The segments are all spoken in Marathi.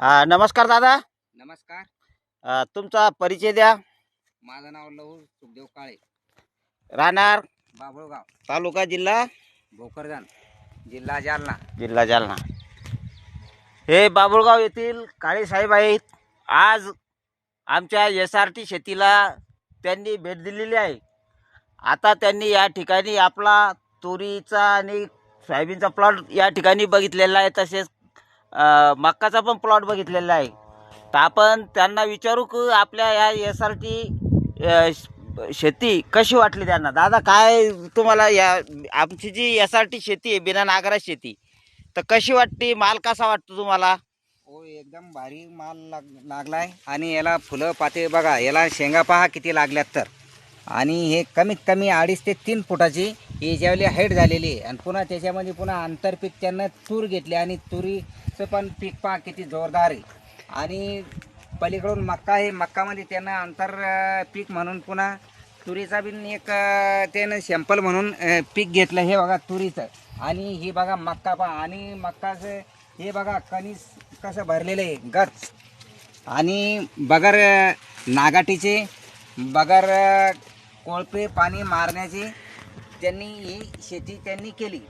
हा, नमस्कार दादा. नमस्कार. अ, तुमचा परिचय द्या. माझं नाव लहू सुखदेव काळे. राहणार? बाभुळगाव. तालुका जिल्हा? भोकरदन जिल्हा जालना. जिल्हा जालना. हे बाबुळगाव येथील काळे साहेब आहेत. आज आमच्या एस आर टी शेतीला त्यांनी भेट दिलेली आहे. आता त्यांनी या ठिकाणी आपला तुरीचा आणि सोयाबीनचा प्लॉट या ठिकाणी बघितलेला आहे. तसेच मक्काचा पण प्लॉट बघितलेला आहे. तर आपण त्यांना विचारू की आपल्या या एस आर टी शेती कशी वाटली त्यांना? दादा काय तुम्हाला या आमची जी एस आर टी शेती आहे बिना नागरा शेती तर कशी वाटते माल कसा वाटतो तुम्हाला? हो एकदम भारी माल लाग लागलाय. आणि याला फुलं पाते बघा याला शेंगा पहा किती लागल्यात तर. आणि हे कमीत कमी अडीच ते तीन फुटाची ही ज्यावेळी हाईट झालेली आहे. आणि पुन्हा त्याच्यामध्ये पुन्हा आंतरपीक त्यांना तूर घेतली आणि तुरी मागचं पण पीक पहा किती जोरदार आहे. आणि पलीकडून मक्का आहे. मक्कामध्ये त्यानं आंतर पीक म्हणून पुन्हा तुरीचा बिन एक त्यानं सॅम्पल म्हणून पीक घेतलं हे बघा तुरीचं. आणि हे बघा मक्का पहा. आणि मक्काचं हे बघा कणीस कसं भरलेलं आहे. गच आणि बगर नागाटीचे बगर कोळपे पाणी मारण्याची त्यांनी ही शेती त्यांनी केली.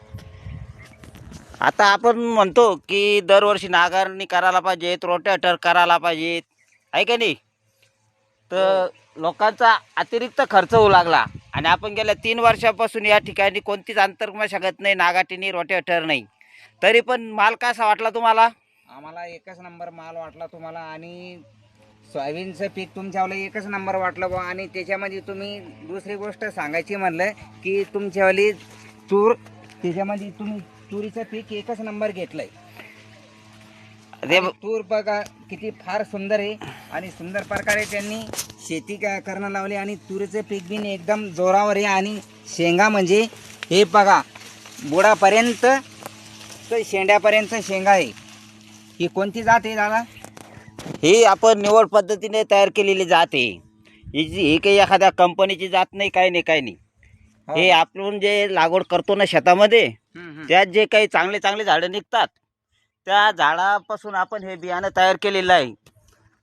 आता आपण म्हणतो की दरवर्षी नांगरणी करायला पाहिजेत रोटेटर करायला पाहिजेत आहे का नाही? तर लोकांचा अतिरिक्त खर्च होऊ लागला. आणि आपण गेल्या तीन वर्षापासून या ठिकाणी कोणतीच अंतर्मशागत नाही नागाटीनी रोटेटर नाही. तरी पण माल कसा वाटला तुम्हाला? आम्हाला एकच नंबर माल वाटला तुम्हाला आणि सोयाबीनचं पीक तुमच्यावाला एकच नंबर वाटलं बा आणि त्याच्यामध्ये तुम्ही दुसरी गोष्ट सांगायची म्हणलं की तुमच्यावाली तूर त्याच्यामध्ये तुम्ही तुरीचं पीक एकच नंबर घेतलंय. ते आणि तूर बघा किती फार सुंदर आहे. आणि सुंदर प्रकारे त्यांनी शेती क- करणं लावली आणि तुरीचं पीक बिन एकदम जोरावर आहे. आणि शेंगा म्हणजे हे बघा बुडापर्यंत तर शेंड्यापर्यंत शेंगा आहे. ही कोणती जात आहे दादा? ही आपण निवड पद्धतीने तयार केलेली जात आहे. ही जी ही काही एखाद्या कंपनीची जात नाही काही नाही काही नाही. हे. आपण जे लागवड करतो ना शेतामध्ये. त्यात जे काही चांगले चांगले झाडं निघतात त्या झाडापासून आपण हे बियाणं तयार केलेलं आहे.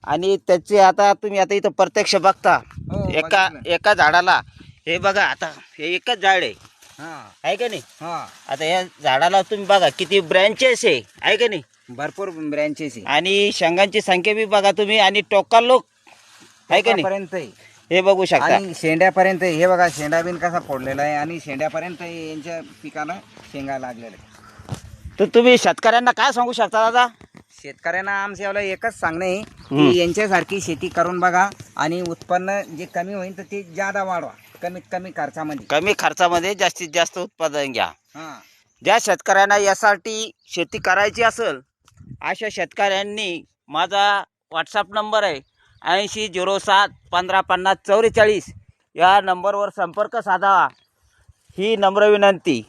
आणि त्याचे आता तुम्ही आता इथं प्रत्यक्ष बघता हो, एका. एका झाडाला हे बघा आता हे एकच झाड आहे. हा. आहे का नाही? हा. आता या झाडाला तुम्ही बघा किती ब्रँचेस आहे. आहे का नाही? भरपूर ब्रँचेस आहे. आणि शेंगांची संख्या बी बघा तुम्ही आणि टोका लोक. आहे का नाही? हे बघू शकता आणि शेंड्यापर्यंत. हे बघा शेंडा बिन कसा फोडलेला आहे आणि शेंड्यापर्यंत यांच्या पिकाला शेंगा लागलेल्या आहे. तर तुम्ही शेतकऱ्यांना काय सांगू शकता दादा शेतकऱ्यांना आमच्याला एकच सांगणं आहे हम्म. की यांच्यासारखी शेती करून बघा आणि उत्पन्न जे कमी होईल तर ते जादा वाढवा कमीत कमी खर्चामध्ये कमी खर्चामध्ये जास्तीत जास्त उत्पादन घ्या हा ज्या शेतकऱ्यांना यासाठी शेती करायची असेल अशा शेतकऱ्यांनी माझा व्हॉट्सअप नंबर आहे ऐंशी झिरो सात पंधरा पन्नास चौवेचाळीस या नंबरवर संपर्क साधावा ही नम्र विनंती.